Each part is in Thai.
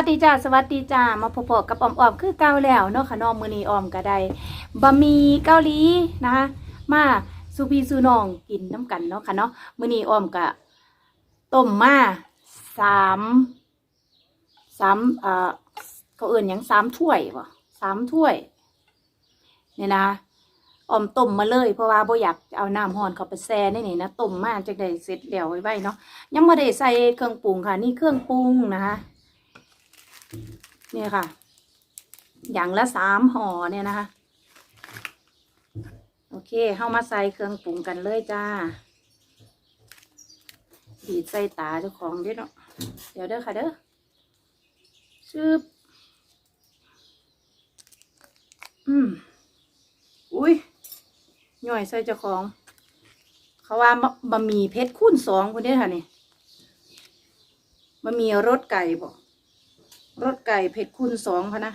วัสดีจ้าสวัสดีจ้ามาพบกับออมออมคือเก่าแล้วเนาะค่ะน้องมือนีออมก็ได้บะหมี่เกาหลีนะคะมาสูพีสูน้องกินน้ำกันเนาะค่ะเนาะมือนีออมก็ต้มมาสามสามเอ่อเขาเอื่นหยังสามถ้วยบ่สามถ้วยเนี่ยนะออมต้มมาเลยเพราะว่าบ่อยากเอาน้ำร้อนเขาไปแช่ในนี่นะต้มมาจากได้เสร็จแล้วไว้ๆเนาะยังไม่ได้ใส่เครื่องปรุงค่ะ นี่เครื่องปรุงนะคะ เนี่ยค่ะ อย่างละสามห่อเนี่ยนะคะ โอเคเข้ามาใส่เครื่องปรุงกันเลยจ้าบีดใส่ตาเจ้าของเด้อเนาะเดี๋ยวเด้อค่ะเด้อชึบอืมอุ้ยย่อยใส่เจ้าของ เขาว่าบะบะหมี่เพชรคูณสองคนเด้อค่ะนี่บะหมี่รสไก่บอก รสไก่เผ็ดคูณสองพะนะ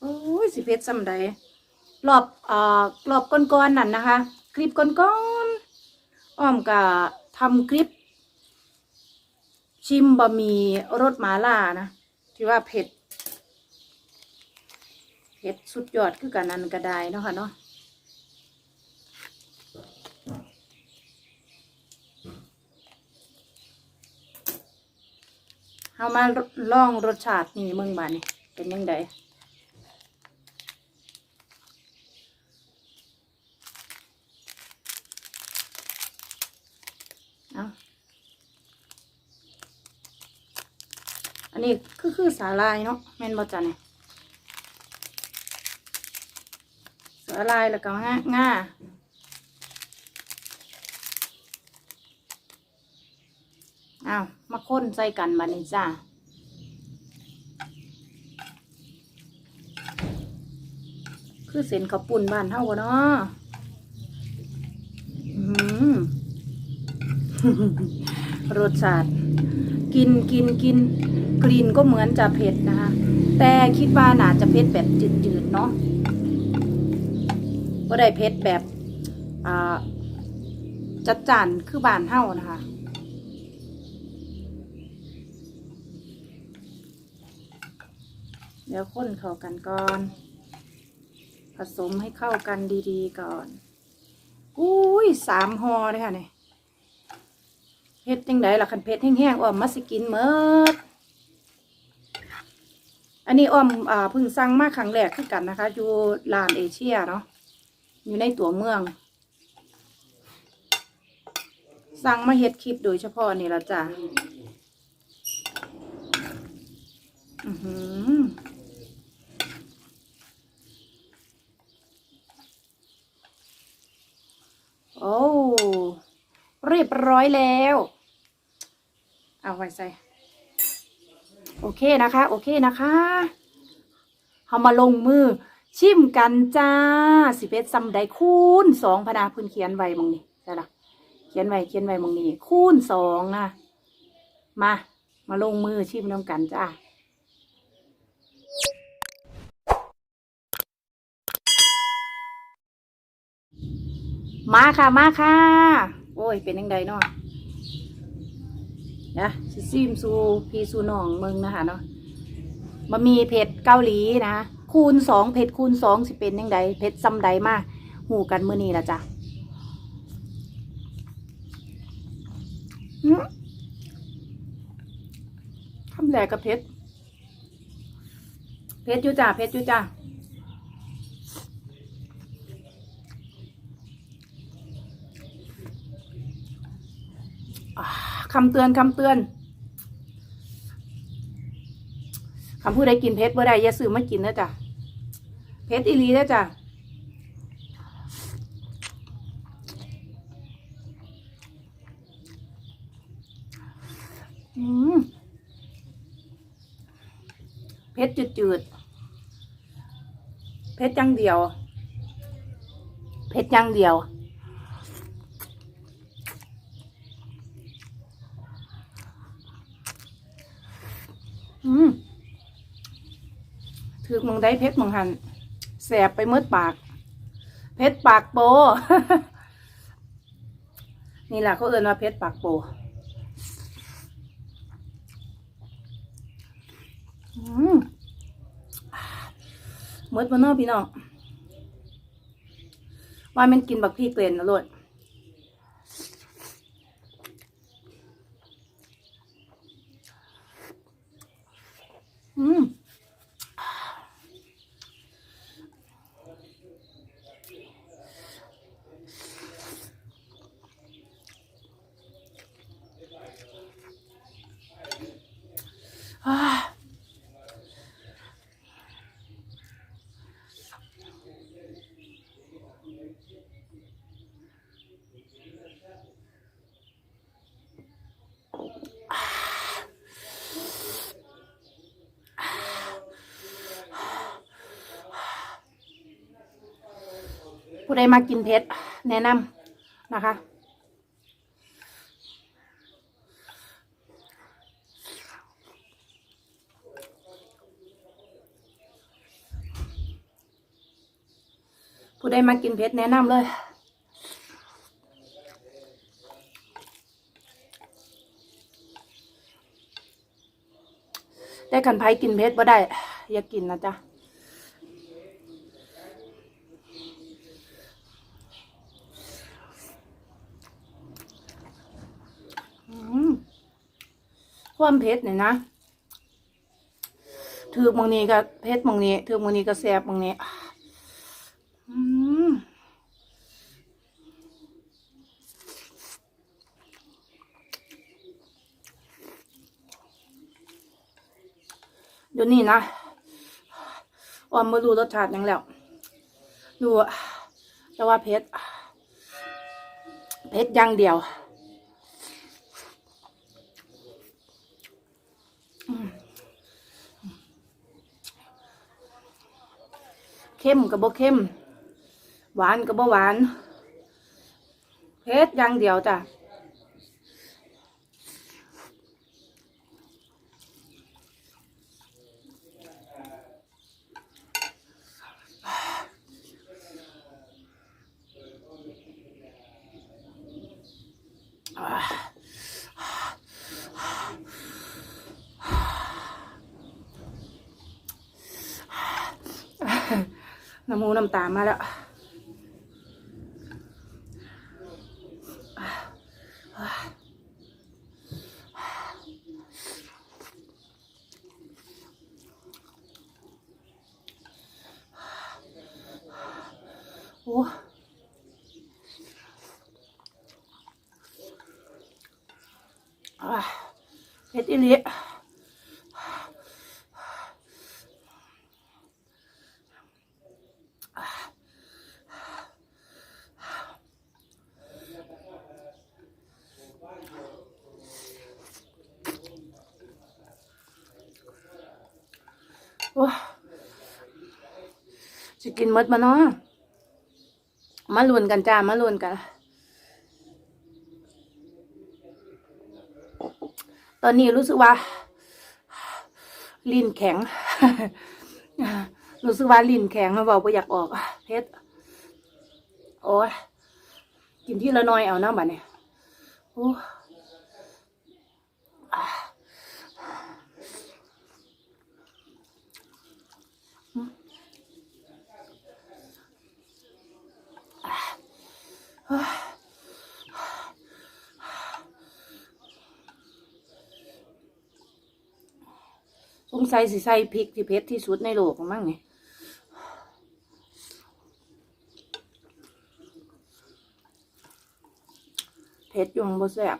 โอ้ยสิเผ็ดซ้ำใดรอบเอ่อรอบก้อนๆนั่นนะคะ คลิปก้อนๆอ้อมก็ทำคลิป ชิมบะหมี่รสหมาล่านะที่ว่าเผ็ดเผ็ดสุดยอดคือกันนั้นก็ได้เนาะค่ะเนาะ เอามาลองรสชาตินี่เมืองบานนี่เป็นยังไงเอาอันนี้คือคือสาลายเนาะแม่นบ่จันเนี่ยสาลายแล้วก็ง่าง่า อามาค้นใส่กันบัดนี้จ้าคือเส้นข้าวปุ่นบ้านเท่ากันเนาะอื้อหือรสชาติ กินกินกินกลิ่นก็เหมือนจะเผ็ดนะคะ แต่คิดว่าน่าจะเผ็ดแบบจืดๆเนาะก็ได้เผ็ดแบบจัดจานคือบานเท่านะคะ เดี๋ยวค้นเข้ากันก่อน ผสมให้เข้ากันดีๆก่อนอุ้ยสามห่อเลยค่ะเนี่ยเฮ็ดจังไดล่ะคันเผ็ดแห้งๆอ้อมมาสิกินเมดอันนี้อ้อมอ่าพิ่งสั่งมาครั้งแรกคือกันนะคะ อยู่ร้านเอเชียเนาะอยู่ในตัวเมือง สั่งมาเฮ็ดคลิปโดยเฉพาะนี่ละจ้ะอือหือ โอ้เรียบร้อยแล้ว เอาไว้ใส่ โอเคนะคะ โอเคนะคะเอามาลงมือ ชิมกันจ้าสิเป็ดซัมไดคูณสองพนาพื้นเขียนไว้มองนี่ใช่ละเขียนไว้เขียนไว้มองนี่คูณสองนะมา มาลงมือชิมน้ำกันจ้า มาค่ะมาค่ะ โอ้ย เป็นยังไงเนาะนะซิซิมซูพีซูนองเมืองนะคะเนาะมามีเผ็ดเกาหลีนะคูณสองเผ็ดคูณสองสิเป็นยังไงเผ็ดซ้ำใดมากหูกันมือนี้ละจ้ะอื้อคำแรกกับเผ็ด เผ็ดอยู่จ้ะเผ็ดอยู่จ้ะ อ่า คำเตือนคำเตือนคำพูดใดกินเพชรเมื่อใดอย่าซื้อมากินนะจ้ะเพชรอีลีนะจ้ะเพชรจืดๆเพชรจังเดียว เพชรจังเดียว อืมถือ มองได้เพชรมองหันแสบไปมืดปาก เพชรปากโป นี่แหละเขาเอิ้นว่าเพชรปากโปออืมหมดบ่เนาะพี่น้องว่ามันกินบักพี่เกลนนะโลดอืม อ่า ผู้ใดมากินเผ็ดแนะนำนะคะ ผู้ใดมากินเผ็ดแนะนำเลยได้กันไผกินเผ็ดบ่ได้ อย่ากินนะจ๊ะ อืม ความเผ็ดเนี่ยนะถือมองนี้ก็เผ็ดมองนี้ถือมองนี้ก็แซ่บมองนี้เดี๋ยวนี้นะออมมาดูรสชาติยังแล้วดูอะแต่ว่าเผ็ดเผ็ดอย่างเดียวอืม เข้มกับบ่เข้ม หวานกับบ่หวานเผ็ดอย่างเดียวจ้ะอ่า น้ำมูน้ำตามาแล้วโอ้เผ็ดอีหลี โอ้จะกินมดมาเนาะมาลุนกันจ้ามาลุนกัน ตอนนี้รู้สึกว่า ลิ้นแข็ง รู้สึกว่าลิ้นแข็งมาบอกว่าอยากออกเพชรโอ้กินที่ละน้อยเอานะบัดเนี่ยโอ้ะอืมเฮ้ย สงสัยสิใส่พริกที่เผ็ดที่สุดในโลกมั้งเนี่ยเผ็ดยงบ่แซ่บ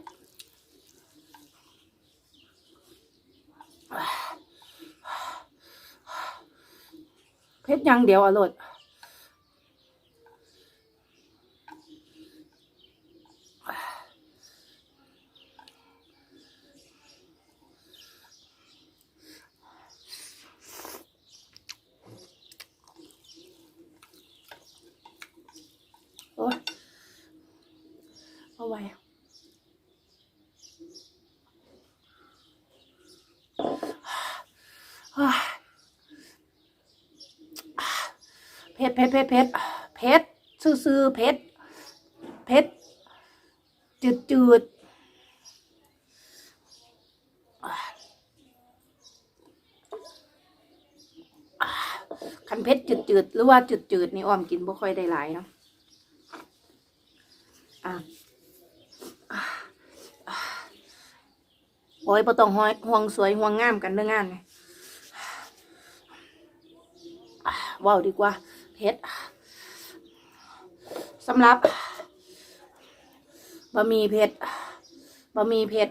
เผ็ดย่างเดียวอร่อยาไว้เผ็ดเผ็ดเผ็ดเผ็ดเผ็ดซื่อๆเผ็ดเผ็ดจืดจืดคันเผ็ดจืดหรือว่าจืดๆนี่อ้อมกินบ่ค่อยได้หลายเนาะอะอะอะโอ้ ยบ่ต้องห่วงห่วงสวยห่วงงามกันเรื่องงานนี่อะว้าวดีกว่าเผ็ดสำหรับบะหมี่เผ็ดบะหมี่เผ็ด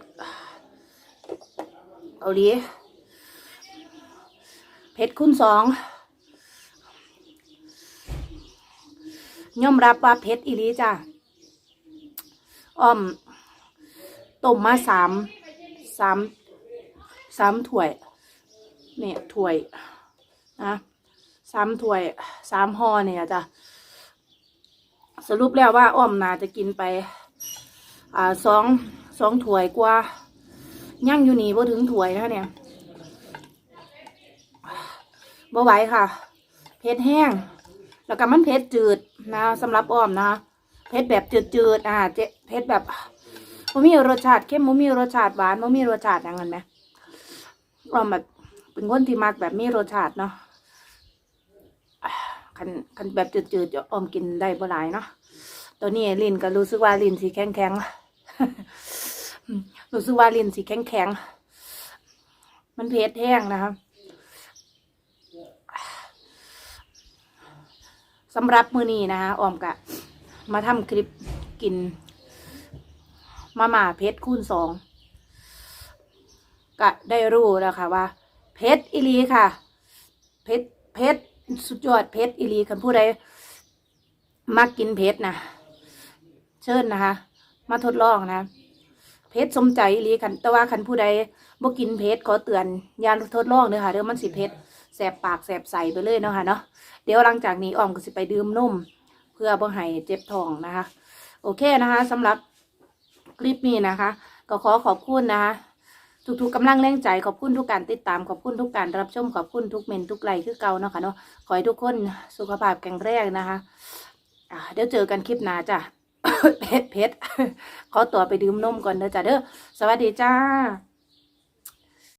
เกาหลีเผ็ดคูณสองยอมรับว่าเผ็ดอีหลีจ้ะอ้อมต้มมาสาม สามสามถ้วยเนี่ยถ้วยนะสามถ้วยสามห่อเนี่ยจ้ะสรุปแล้วว่าอ้อมนาจะกินไป อ่าสองสองถ้วยกว่าย่างอยู่นี่บ่ถึงถ้วยนะเนี่ยบ่ไหวค่ะเผ็ดแห้ง แล้วก็มันเผ็ดจืดนะสำหรับอ้อมนะเผ็ดแบบจืดๆอ่าเจเผ็ดแบบ บ่มีรสชาติเข้มบ่มีรสชาติหวานบ่มีรสชาติอย่างนั้นไหมอ้อมแบบเป็นคนที่มักแบบมีรสชาติเนาะคันคันแบบจืดๆอ้อมกินได้บ่หลายเนาะตัวนี้ลินก็รู้สึกว่าลินสีแข็งแข็งๆรู้สึกว่าลินสีแข็งแข็งๆมันเผ็ดแห้งนะคะสำหรับมือนี้นะคะออมกะ มาทำคลิปกิน มาม่าเผ็ดคูณสองก็ได้รู้แล้วค่ะว่าเผ็ดอีหลีค่ะเผ็ดเผ็ดสุดยอดเผ็ดอีหลีคันผู้ใดมักกินเผ็ดนะเชิญนะคะ มาทดลองนะเพชรสมใจอีหลีคันแต่ว่าคันผู้ใดบ่กินเพชรขอเตือนย่าทดลองเด้อค่ะเดี๋ยวมันสิเพชรแสบปากแสบใสไปเลยเนาะค่ะเนาะเดี๋ยวหลังจากนี้อ้อมก็สิไปดื่มนมเพื่อบ่ให้เจ็บท้องนะคะ โอเคนะคะสำหรับ คลิปนี้นะคะ ก็ขอขอบคุณนะคะ ทุกๆกำลังแรงใจขอบคุณทุกการติดตามขอบคุณทุกการรับชมขอบคุณทุกเมนทุกไลค์คือเก่าเนาะค่ะเนาะขอให้ทุกคนสุขภาพแข็งแรงนะคะเดี๋ยวเจอกันคลิปหน้าจ้ะเพชรเพชรขอตัวไปดื่มนมก่อนเด้อจ้ะเด้อสวัสดีจ้า